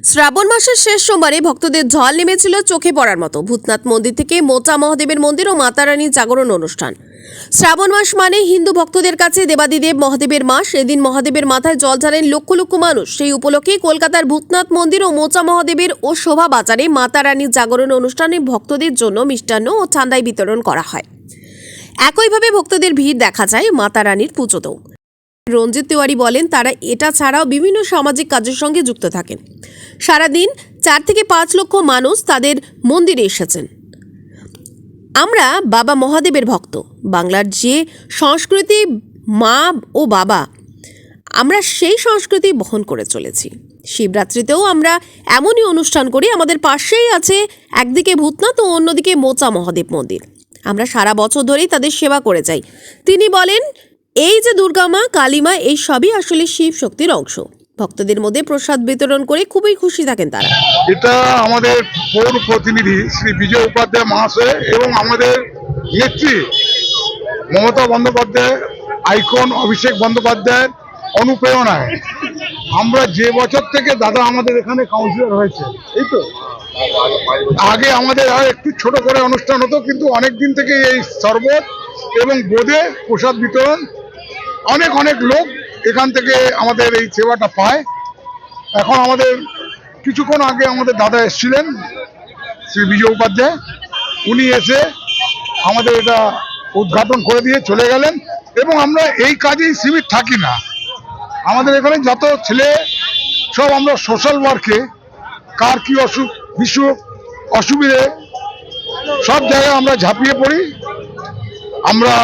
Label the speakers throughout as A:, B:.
A: শ্রাবণ মাসের শেষ সোমবারে ভক্তদের ঝল নেমেছিল চোখে পড়ার মতো। ভূতনাথ মন্দির থেকে মোটা মহাদেবের মন্দির ও মাতারানীর জাগরণ অনুষ্ঠান। শ্রাবণ মাস মানে হিন্দু ভক্তদের কাছে দেবাদিদেব মহাদেবের মাস। এদিন মহাদেবের মাথায় জল ঢালেন লক্ষ লক্ষ মানুষ। সেই উপলক্ষে কলকাতার ভূতনাথ মন্দির ও মোচা মহাদেবের ও শোভা বাজারে মাতারানীর জাগরণ অনুষ্ঠানে ভক্তদের জন্য মিষ্টান্ন ও ঠান্ডাই বিতরণ করা হয়। একইভাবে ভক্তদের ভিড় দেখা যায় মাতারানীর পুজোতেও। রঞ্জিত তিওয়ারি বলেন, তারা এটা ছাড়াও বিভিন্ন সামাজিক কাজের সঙ্গে যুক্ত থাকেন। সারাদিন চার থেকে পাঁচ লক্ষ মানুষ তাদের মন্দিরে এসেছেন। আমরা বাবা মহাদেবের ভক্ত। বাংলার যে সংস্কৃতি মা ও বাবা, আমরা সেই সংস্কৃতি বহন করে চলেছি। শিবরাত্রিতেও আমরা এমনই অনুষ্ঠান করি, আমাদের পাশেই আছে একদিকে ভূতনাথ ও অন্যদিকে মোচা মহাদেব মন্দির। আমরা সারা বছর ধরেই তাদের সেবা করে যাই। তিনি বলেন এই যে দুর্গা মা, কালী মা, এই সবই আসলে শিব শক্তির অংশ। ভক্তদের মধ্যে প্রসাদ বিতরণ করে খুবই খুশি থাকেন তারা।
B: এটা আমাদের পৌর প্রতিনিধি শ্রী বিজয় উপাধ্যায় মহাশয় এবং আমাদের নেত্রী মমতা বন্দ্যোপাধ্যায়, আইকন অভিষেক বন্দ্যোপাধ্যায়ের অনুপ্রেরণায়। আমরা যে বছর থেকে দাদা আমাদের এখানে কাউন্সিলর হয়েছে, এই তো? আগে আমাদের আর একটু ছোট করে অনুষ্ঠান হতো, কিন্তু অনেক দিন থেকে এই শরবত এবং বোঁদে প্রসাদ বিতরণ অনেক অনেক লোক এখান থেকে আমাদের এই সেবাটা পায়। এখন আমাদের, কিছুক্ষণ আগে আমাদের দাদা এসেছিলেন, শ্রী বিজয় উপাধ্যায়। উনি এসে আমাদের এটা উদ্ঘাটন করে দিয়ে চলে গেলেন এবং আমরা এই কাজেই সীমিত থাকি না। আমাদের এখানে যত ছেলে, সব আমরা সোশ্যাল ওয়ার্কে কার কি অসুখ, বিসুখ, অসুবিধে, সব জায়গায় আমরা ঝাঁপিয়ে পড়ি। আমরা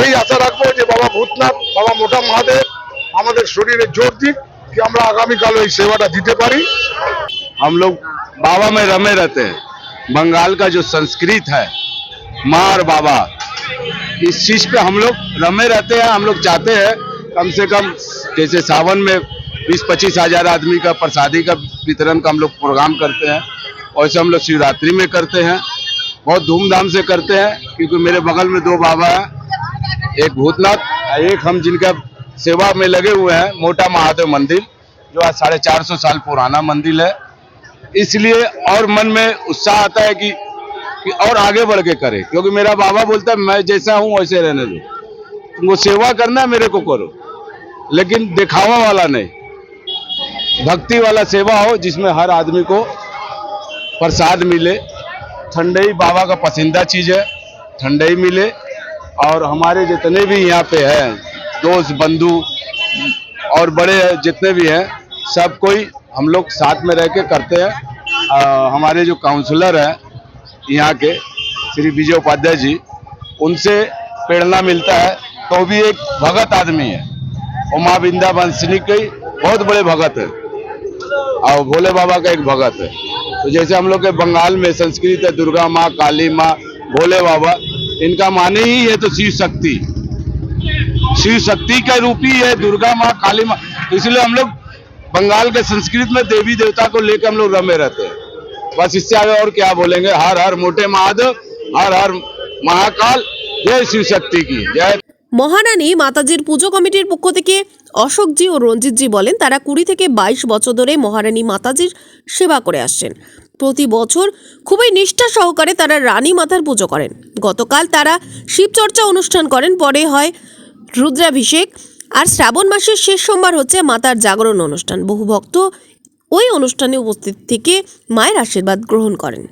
B: এই আশা রাখবো যে বাবা ভূতনাথ বাবা মোটা মহাদেব আমাদের শরীরে জোর দিক কি আমরা আগামীকাল এই সেবাটা দিতে পারি
C: हम लोग बाबा में रमे रहते हैं बंगाल का जो संस्कृत है माँ और बाबा इस चीज पे हम लोग रमे रहते हैं हम लोग चाहते हैं कम से कम जैसे सावन में बीस पच्चीस हजार आदमी का प्रसादी का वितरण का हम लोग प्रोग्राम करते हैं वैसे हम लोग शिवरात्रि में करते हैं बहुत धूमधाम से करते हैं क्योंकि मेरे बगल में दो बाबा हैं एक भूतनाथ, एक हम जिनका सेवा में लगे हुए हैं, मोटा महादेव मंदिर, जो आज साढ़े चार सौ साल पुराना मंदिर है। इसलिए और मन में उत्साह आता है कि कि और आगे बढ़ के करे। क्योंकि मेरा बाबा बोलता है, मैं जैसा हूँ, वैसे रहने दो। तुमको सेवा करना मेरे को करो। लेकिन दिखावा वाला नहीं। भक्ति वाला सेवा हो, जिसमें हर आदमी को प्रसाद मिले। ठंडई बाबा का पसंदीदा चीज़ है, ठंडई मिले। और हमारे जितने भी यहाँ पे हैं, दोस्त, बंधु और बड़े जितने भी हैं, सब कोई हम लोग साथ में रह के करते हैं। हमारे जो काउंसलर हैं यहाँ के, श्री विजय उपाध्याय जी, उनसे प्रेरणा मिलता है तो भी एक भगत आदमी है। और माँ बिंदा बंसनी के बहुत बड़े भगत है। और भोले बाबा का एक भगत है। तो जैसे हम लोग के बंगाल में संस्कृत है, दुर्गा माँ, काली माँ, भोले बाबा इनका माने ही है तो शिव शक्ति। शिव शक्ति का रूप ही है दुर्गा माँ, काली माँ। इसलिए हम लोग बंगाल के संस्कृत में देवी देवता को लेकर हम लोग रमे रहते हैं। बस इससे आगे और क्या बोलेंगे? हर हर मोटे महादेव, हर हर महाकाल, जय शिव शक्ति की, जय।
A: মহারানী মাতাজির পুজো কমিটির পক্ষ থেকে অশোকজি ও রঞ্জিতজি বলেন, তারা কুড়ি থেকে বাইশ বছর ধরে মহারানী মাতাজির সেবা করে আসছেন। প্রতি বছর খুবই নিষ্ঠা সহকারে তারা রানী মাতার পুজো করেন। গতকাল তারা শিবচর্চা অনুষ্ঠান করেন, পরে হয় রুদ্রাভিষেক। আর শ্রাবণ মাসের শেষ সোমবার হচ্ছে মাতার জাগরণ অনুষ্ঠান। বহু ভক্ত ওই অনুষ্ঠানে উপস্থিত থেকে মায়ের আশীর্বাদ গ্রহণ করেন।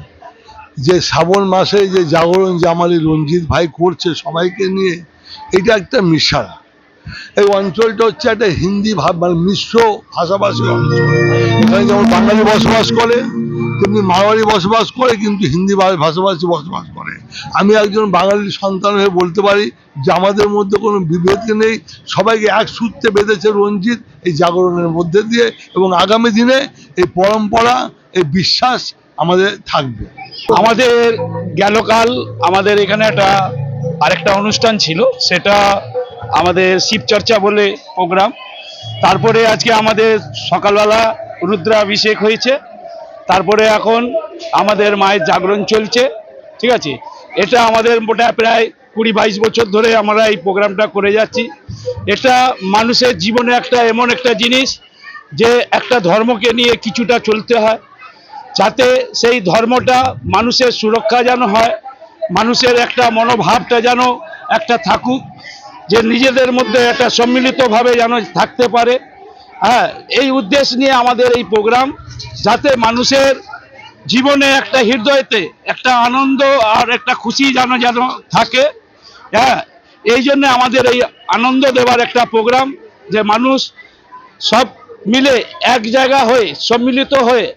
D: যে শ্রাবণ মাসে যে জাগরণ জামালি রঞ্জিত ভাই করছে সবাইকে নিয়ে, এটা একটা মিশারা। এই অঞ্চলটা হচ্ছে একটা হিন্দি মানে মিশ্র ভাষাভাষী অঞ্চল। এখানে যেমন বাঙালি বসবাস করে, তেমনি মারোয়ারি বসবাস করে, কিন্তু হিন্দি ভাষাভাষী বসবাস করে। আমি একজন বাঙালির সন্তান হয়ে বলতে পারি যে আমাদের মধ্যে কোনো বিভেদ নেই। সবাইকে এক সূত্রে বেঁধেছে রঞ্জিত এই জাগরণের মধ্যে দিয়ে এবং আগামী দিনে এই পরম্পরা, এই বিশ্বাস আমাদের থাকবে।
E: আমাদের গেলকাল, আমাদের এখানে একটা আরেকটা অনুষ্ঠান ছিল, সেটা আমাদের শিবচর্চা বলে প্রোগ্রাম। তারপরে আজকে আমাদের সকালবেলা রুদ্রাভিষেক হয়েছে। তারপরে এখন আমাদের মায়ের জাগরণ চলছে, ঠিক আছে? এটা আমাদের মোটা প্রায় কুড়ি বাইশ বছর ধরে আমরা এই প্রোগ্রামটা করে যাচ্ছি। এটা মানুষের জীবনে একটা এমন একটা জিনিস যে একটা ধর্মকে নিয়ে কিছুটা চলতে হয়। যাতে সেই ধর্মটা মানুষের সুরক্ষা যেন হয়, মানুষের একটা মনোভাবটা যেন একটা থাকুক, যে নিজেদের মধ্যে একটা সম্মিলিতভাবে যেন থাকতে পারে। হ্যাঁ এই উদ্দেশ্য নিয়ে আমাদের এই প্রোগ্রাম, যাতে মানুষের জীবনে একটা হৃদয়তে একটা আনন্দ আর একটা খুশি যেন যেন থাকে। হ্যাঁ এই জন্য আমাদের এই আনন্দ দেওয়ার একটা প্রোগ্রাম, যে মানুষ সব মিলে এক জায়গা হয়ে, সম্মিলিত হয়ে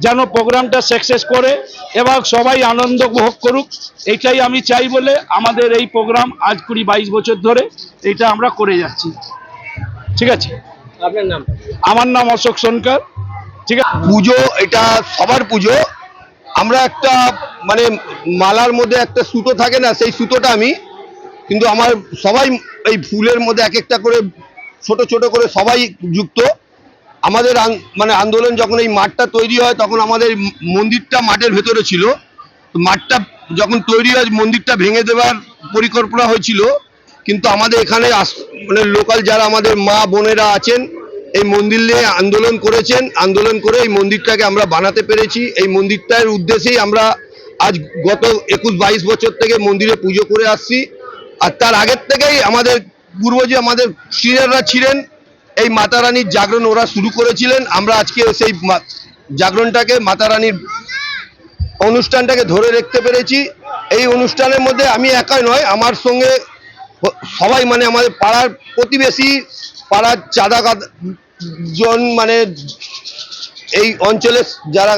E: যেন প্রোগ্রামটা সাকসেস করে এবং সবাই আনন্দ উপভোগ করুক এইটাই আমি চাই বলে আমাদের এই প্রোগ্রাম আজ কুড়ি বাইশ বছর ধরে এইটা আমরা করে যাচ্ছি। ঠিক আছে?
C: আপনার নাম?
E: আমার নাম অশোক সোনকার। ঠিক আছে?
F: পুজো এটা সবার পুজো। আমরা একটা মানে মালার মধ্যে একটা সুতো থাকে না সেই সুতোটা আমি কিন্তু আমার সবাই এই ফুলের মধ্যে এক একটা করে ছোট ছোট করে সবাই যুক্ত। আমাদের মানে আন্দোলন যখন এই মাঠটা তৈরি হয়, তখন আমাদের মন্দিরটা মাঠের ভেতরে ছিল। মাঠটা যখন তৈরি হয়, মন্দিরটা ভেঙে দেওয়ার পরিকল্পনা হয়েছিল। কিন্তু আমাদের এখানে মানে লোকাল যারা আমাদের মা বোনেরা আছেন, এই মন্দির নিয়ে আন্দোলন করেছেন। আন্দোলন করে এই মন্দিরটাকে আমরা বানাতে পেরেছি। এই মন্দিরটার উদ্দেশ্যেই আমরা আজ গত একুশ বাইশ বছর থেকে মন্দিরে পুজো করে আসছি। আর তার আগের থেকেই আমাদের পূর্বজ আমাদের সিনিয়ররা ছিলেন এই মাতা রানীর জাগরণ ওরা শুরু করেছিলেন। আমরা আজকে সেই জাগরণটাকে মাতা রানীর অনুষ্ঠানটাকে ধরে রাখতে পেরেছি। এই অনুষ্ঠানের মধ্যে আমি একাই নয়, আমার সঙ্গে সবাই মানে আমাদের পাড়ার প্রতিবেশী, পাড়ার চাঁদা জন মানে এই অঞ্চলের যারা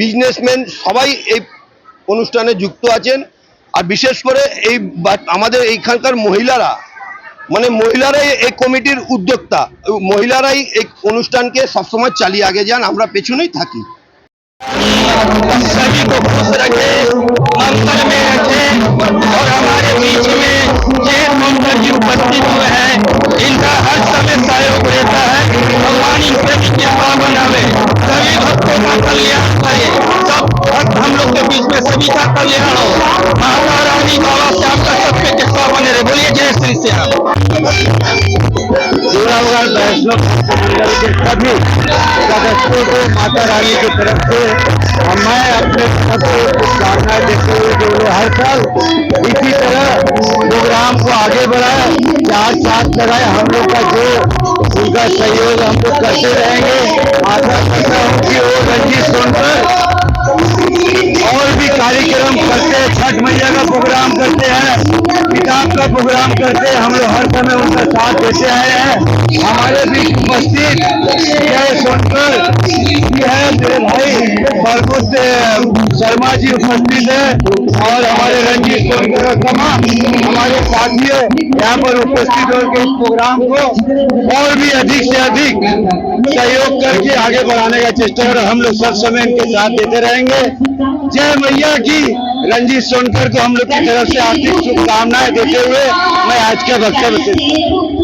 F: বিজনেসম্যান সবাই এই অনুষ্ঠানে যুক্ত আছেন। আর বিশেষ করে এই আমাদের এইখানকার মহিলারা মানে মহিলারাই এই কমিটির উদ্যোক্তা মহিলারাই এই অনুষ্ঠানকে সবসময় চালিয়ে আগে যান আমরা পেছনেই থাকি
E: सभी को खुश रखे मंत्र में रखे और हमारे बीच में के बीच में सभी का कल्याण हो माता रानी बाबा से का सबके कृपा बने रहे बोलिए जय श्री श्याम
C: मंडल के सभी सदस्यों को माता रानी की तरफ़ से मैं अपने तरफ़ से शुभकामनाएँ देते हुए जो हर साल इसी तरह प्रोग्राम को आगे बढ़ाए चार साथ लगाए हम लोग का जो उनका सहयोग हम लोग करते रहेंगे आशा करता हूँ कि वो रंजीत सोनकर और भी कार्यक्रम करते हैं, छठ मैया का प्रोग्राम करते हैं किताब का प्रोग्राम करते हैं, हम लोग हर समय उनका साथ देते आए हैं। हमारे बीच उपस्थित जय सोनकर जी है, मेरे भाई बरकुत शर्मा जी उपस्थित है, और हमारे रंजीत सोनकर हमारे साथियों, यहाँ पर उपस्थित होकर इस प्रोग्राम को और भी अधिक से अधिक सहयोग करके आगे बढ़ाने का चेष्टा कर हम लोग सब समय इनके साथ देते रहेंगे। जय मैया की। रंजीत सोनकर को हम लोग की तरफ़ से आर्थिक शुभकामनाएँ देते हुए मैं आज का वक्तव्य